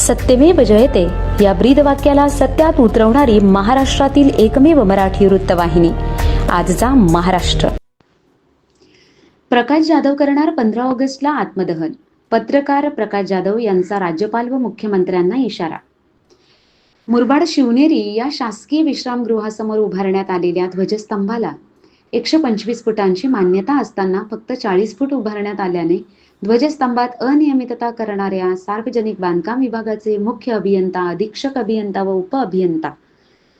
सत्यमेव जयते. या ब्रीद वाक्याला सत्यात उतरवणारी महाराष्ट्रातील एकमेव मराठी वृत्तवाहिनी. आजचा महाराष्ट्र. प्रकाश जाधव करणार पंधरा ऑगस्टला आत्मदहन. पत्रकार प्रकाश जाधव यांचा राज्यपाल व मुख्यमंत्र्यांना इशारा. मुरबाड शिवनेरी या शासकीय विश्रामगृहासमोर उभारण्यात आलेल्या ध्वजस्तंभाला एकशे पंचवीस फुटांची मान्यता असताना फक्त चाळीस फूट उभारण्यात आल्याने ध्वजस्तंभात अनियमितता करणाऱ्या सार्वजनिक बांधकाम विभागाचे मुख्य अभियंता अधीक्षक अभियंता व उप अभियंता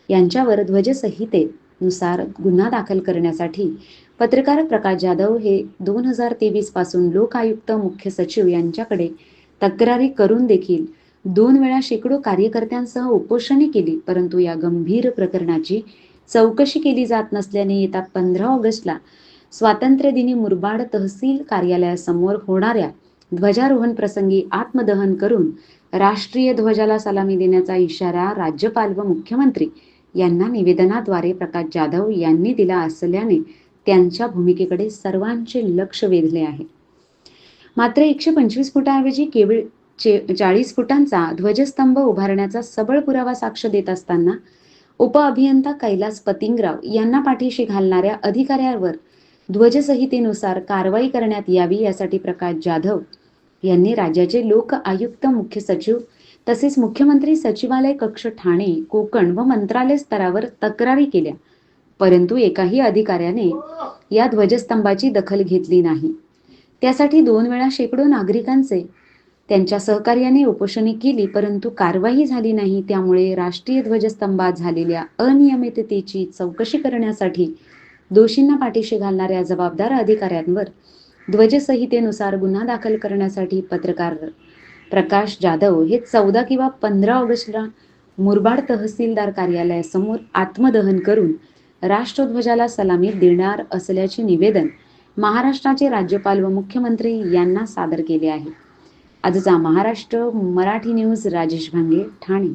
यांच्यावर ध्वजसंहितेनुसार गुन्हा दाखल करण्यासाठी पत्रकार प्रकाश जाधव हे दोन हजार तेवीसपासून लोक आयुक्त मुख्य सचिव यांच्याकडे तक्रारी करून देखील दोन वेळा शेकडो कार्यकर्त्यांसह उपोषणे केली परंतु या गंभीर प्रकरणाची चौकशी केली जात नसल्याने येत्या पंधरा ऑगस्टला स्वातंत्र्यदिनी मुरबाड तहसील कार्यालयासमोर होणाऱ्या ध्वजारोहण प्रसंगी आत्मदहन करून राष्ट्रीय ध्वजाला सलामी देण्याचा इशारा राज्यपाल व मुख्यमंत्री यांना निवेदनाद्वारे प्रकाश जाधव यांनी दिला असल्याने त्यांच्या भूमिकेकडे सर्वांचे लक्ष वेधले आहे. मात्र एकशे पंचवीस फुटाऐवजी केवळ चाळीस फुटांचा ध्वजस्तंभ उभारण्याचा सबळ पुरावा साक्ष देत असताना उप अभियंता कैलास पतिंगराव यांना पाठीशी घालणाऱ्या अधिकाऱ्यावर ध्वजसंहितेनुसार कारवाई करण्यात यावी यासाठी प्रकाश जाधव यांनी राज्याचे लोक आयुक्त मुख्य सचिव तसेच मुख्यमंत्री सचिवालय कक्ष ठाणे कोकण व मंत्रालय स्तरावर तक्रारी केल्या. परंतु एकाही अधिकाऱ्याने या ध्वजस्तंभाची दखल घेतली नाही. त्यासाठी दोन वेळा शेकडो नागरिकांचे त्यांच्या सहकार्याने उपोषणे केली परंतु कारवाई झाली नाही. त्यामुळे राष्ट्रीय ध्वजस्तंभात झालेल्या अनियमिततेची चौकशी करण्यासाठी दोषींना पाठीशी घालणाऱ्या जबाबदार अधिकाऱ्यांवर ध्वजसंहितेनुसार गुन्हा दाखल करण्यासाठी पत्रकार प्रकाश जाधव हे चौदा किंवा पंधरा ऑगस्टला मुरबाड तहसीलदार कार्यालयासमोर आत्मदहन करून राष्ट्रध्वजाला सलामी देणार असल्याचे निवेदन महाराष्ट्राचे राज्यपाल व मुख्यमंत्री यांना सादर केले आहे. आजचा महाराष्ट्र मराठी न्यूज राजेश भांगे ठाणे.